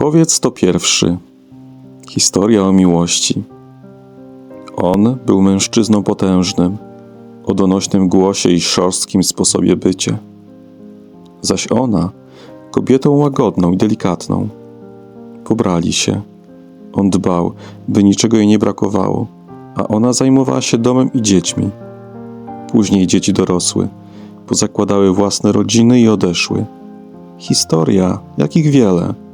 Powiedz to pierwszy. Historia o miłości. On był mężczyzną potężnym, o donośnym głosie i szorstkim sposobie bycia. Zaś ona kobietą łagodną i delikatną. Pobrali się. On dbał, by niczego jej nie brakowało, a ona zajmowała się domem i dziećmi. Później dzieci dorosły, pozakładały własne rodziny i odeszły. Historia, jakich wiele.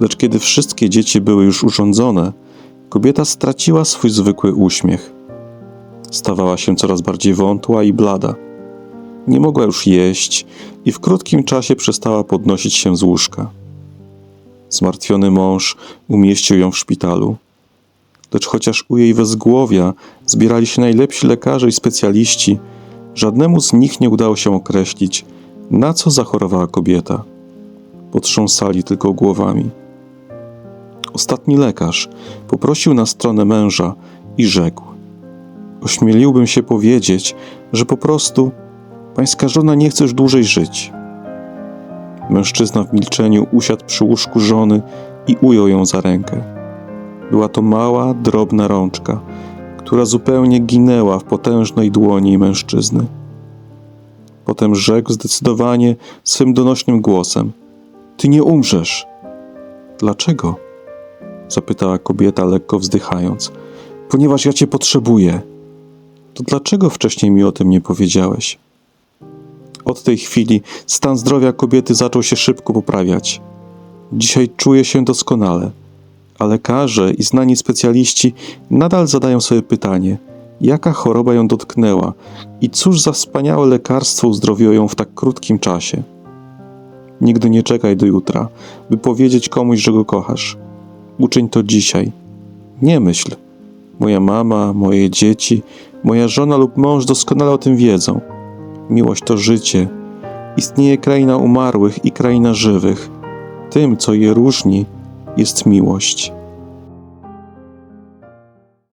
Lecz kiedy wszystkie dzieci były już urządzone, kobieta straciła swój zwykły uśmiech. Stawała się coraz bardziej wątła i blada. Nie mogła już jeść i w krótkim czasie przestała podnosić się z łóżka. Zmartwiony mąż umieścił ją w szpitalu. Lecz chociaż u jej wezgłowia zbierali się najlepsi lekarze i specjaliści, żadnemu z nich nie udało się określić, na co zachorowała kobieta. Potrząsali tylko głowami. Ostatni lekarz poprosił na stronę męża i rzekł: Ośmieliłbym się powiedzieć, że po prostu pańska żona nie chce już dłużej żyć. Mężczyzna w milczeniu usiadł przy łóżku żony i ujął ją za rękę. Była to mała, drobna rączka, która zupełnie ginęła w potężnej dłoni mężczyzny. Potem rzekł zdecydowanie swym donośnym głosem: Ty nie umrzesz. Dlaczego? Zapytała kobieta, lekko wzdychając. Ponieważ ja cię potrzebuję. To dlaczego wcześniej mi o tym nie powiedziałeś? Od tej chwili stan zdrowia kobiety zaczął się szybko poprawiać. Dzisiaj czuje się doskonale, a lekarze i znani specjaliści nadal zadają sobie pytanie, jaka choroba ją dotknęła i cóż za wspaniałe lekarstwo uzdrowiło ją w tak krótkim czasie. Nigdy nie czekaj do jutra, by powiedzieć komuś, że go kochasz. Uczyń to dzisiaj. Nie myśl. Moja mama, moje dzieci, moja żona lub mąż doskonale o tym wiedzą. Miłość to życie. Istnieje kraina umarłych i kraina żywych. Tym, co je różni, jest miłość.